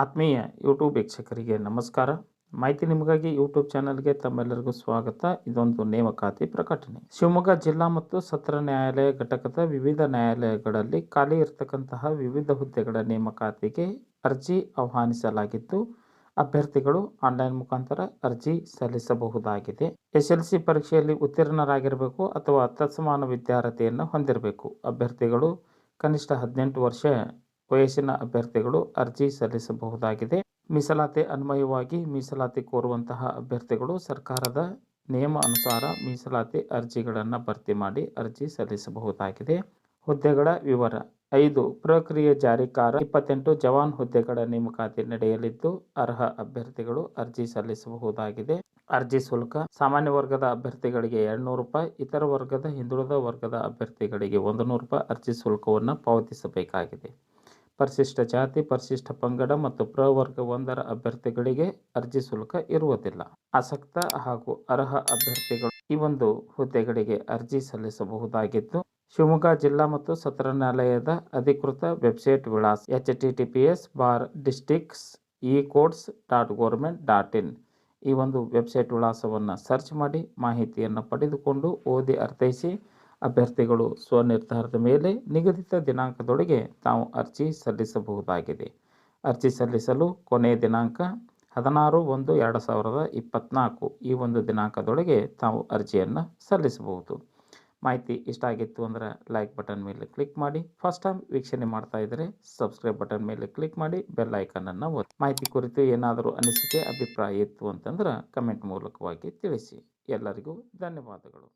ಆತ್ಮೀಯ ಯೂಟ್ಯೂಬ್ ವೀಕ್ಷಕರಿಗೆ ನಮಸ್ಕಾರ. ಮಾಹಿತಿ ನಿಮಗಾಗಿ ಯೂಟ್ಯೂಬ್ ಚಾನಲ್ಗೆ ತಮ್ಮೆಲ್ಲರಿಗೂ ಸ್ವಾಗತ. ಇದೊಂದು ನೇಮಕಾತಿ ಪ್ರಕಟಣೆ. ಶಿವಮೊಗ್ಗ ಜಿಲ್ಲಾ ಮತ್ತು ಸತ್ರ ನ್ಯಾಯಾಲಯ ಘಟಕದ ವಿವಿಧ ನ್ಯಾಯಾಲಯಗಳಲ್ಲಿ ಖಾಲಿ ಇರತಕ್ಕಂತಹ ವಿವಿಧ ಹುದ್ದೆಗಳ ನೇಮಕಾತಿಗೆ ಅರ್ಜಿ ಆಹ್ವಾನಿಸಲಾಗಿದ್ದು, ಅಭ್ಯರ್ಥಿಗಳು ಆನ್ಲೈನ್ ಮುಖಾಂತರ ಅರ್ಜಿ ಸಲ್ಲಿಸಬಹುದಾಗಿದೆ. ಎಸ್ ಎಲ್ ಸಿ ಪರೀಕ್ಷೆಯಲ್ಲಿ ಉತ್ತೀರ್ಣರಾಗಿರಬೇಕು ಅಥವಾ ತತ್ಸಮಾನ ವಿದ್ಯಾರ್ಹತೆಯನ್ನು ಹೊಂದಿರಬೇಕು. ಅಭ್ಯರ್ಥಿಗಳು ಕನಿಷ್ಠ ಹದಿನೆಂಟು ವರ್ಷ ವಯಸ್ಸಿನ ಅಭ್ಯರ್ಥಿಗಳು ಅರ್ಜಿ ಸಲ್ಲಿಸಬಹುದಾಗಿದೆ. ಮೀಸಲಾತಿ ಅನ್ವಯವಾಗಿ ಮೀಸಲಾತಿ ಕೋರುವಂತಹ ಅಭ್ಯರ್ಥಿಗಳು ಸರ್ಕಾರದ ನಿಯಮ ಅನುಸಾರ ಮೀಸಲಾತಿ ಅರ್ಜಿಗಳನ್ನು ಭರ್ತಿ ಮಾಡಿ ಅರ್ಜಿ ಸಲ್ಲಿಸಬಹುದಾಗಿದೆ. ಹುದ್ದೆಗಳ ವಿವರ. ಐದು, ಪ್ರಕ್ರಿಯೆ ಜಾರಿಕಾರ. ಇಪ್ಪತ್ತೆಂಟು, ಜವಾನ್ ಹುದ್ದೆಗಳ ನೇಮಕಾತಿ ನಡೆಯಲಿದ್ದು ಅರ್ಹ ಅಭ್ಯರ್ಥಿಗಳು ಅರ್ಜಿ ಸಲ್ಲಿಸಬಹುದಾಗಿದೆ. ಅರ್ಜಿ ಶುಲ್ಕ. ಸಾಮಾನ್ಯ ವರ್ಗದ ಅಭ್ಯರ್ಥಿಗಳಿಗೆ ಎರಡ್ನೂರು ರೂಪಾಯಿ, ಇತರ ವರ್ಗದ ಹಿಂದುಳಿದ ವರ್ಗದ ಅಭ್ಯರ್ಥಿಗಳಿಗೆ ಒಂದು ನೂರು ರೂಪಾಯಿ ಅರ್ಜಿ ಶುಲ್ಕವನ್ನು ಪಾವತಿಸಬೇಕಾಗಿದೆ. ಪರಿಶಿಷ್ಟ ಜಾತಿ, ಪರಿಶಿಷ್ಟ ಪಂಗಡ ಮತ್ತು ಪ್ರವರ್ಗ ಒಂದರ ಅಭ್ಯರ್ಥಿಗಳಿಗೆ ಅರ್ಜಿ ಶುಲ್ಕ ಇರುವುದಿಲ್ಲ. ಆಸಕ್ತ ಹಾಗೂ ಅರ್ಹ ಅಭ್ಯರ್ಥಿಗಳು ಈ ಒಂದು ಹುದ್ದೆಗಳಿಗೆ ಅರ್ಜಿ ಸಲ್ಲಿಸಬಹುದಾಗಿದ್ದು, ಶಿವಮೊಗ್ಗ ಜಿಲ್ಲಾ ಮತ್ತು ಸತ್ರ ನ್ಯಾಯಾಲಯದ ಅಧಿಕೃತ ವೆಬ್ಸೈಟ್ ವಿಳಾಸ H T T P S bar districts E courts dot government dot in. ಈ ಒಂದು ವೆಬ್ಸೈಟ್ ವಿಳಾಸವನ್ನು ಸರ್ಚ್ ಮಾಡಿ ಮಾಹಿತಿಯನ್ನು ಪಡೆದುಕೊಂಡು ಓದಿ ಅರ್ಥೈಸಿ ಅಭ್ಯರ್ಥಿಗಳು ಸ್ವನಿರ್ಧಾರದ ಮೇಲೆ ನಿಗದಿತ ದಿನಾಂಕದೊಳಗೆ ತಾವು ಅರ್ಜಿ ಸಲ್ಲಿಸಬಹುದಾಗಿದೆ. ಅರ್ಜಿ ಸಲ್ಲಿಸಲು ಕೊನೆಯ ದಿನಾಂಕ ಹದಿನಾರು ಒಂದು ಎರಡು ಸಾವಿರದ ಇಪ್ಪತ್ತ್ನಾಲ್ಕು ಈ ಒಂದು ದಿನಾಂಕದೊಳಗೆ ತಾವು ಅರ್ಜಿಯನ್ನು ಸಲ್ಲಿಸಬಹುದು. ಮಾಹಿತಿ ಇಷ್ಟ ಆಗಿತ್ತು ಅಂದರೆ ಲೈಕ್ ಬಟನ್ ಮೇಲೆ ಕ್ಲಿಕ್ ಮಾಡಿ. ಫಸ್ಟ್ ಟೈಮ್ ವೀಕ್ಷಣೆ ಮಾಡ್ತಾ ಇದ್ದರೆ ಸಬ್ಸ್ಕ್ರೈಬ್ ಬಟನ್ ಮೇಲೆ ಕ್ಲಿಕ್ ಮಾಡಿ. ಬೆಲ್ ಐಕನನ್ನು ಒತ್ತಿ. ಮಾಹಿತಿ ಕುರಿತು ಏನಾದರೂ ಅನಿಸಿಕೆ, ಅಭಿಪ್ರಾಯ ಇತ್ತು ಅಂತಂದ್ರೆ ಕಮೆಂಟ್ ಮೂಲಕವಾಗಿ ತಿಳಿಸಿ. ಎಲ್ಲರಿಗೂ ಧನ್ಯವಾದಗಳು.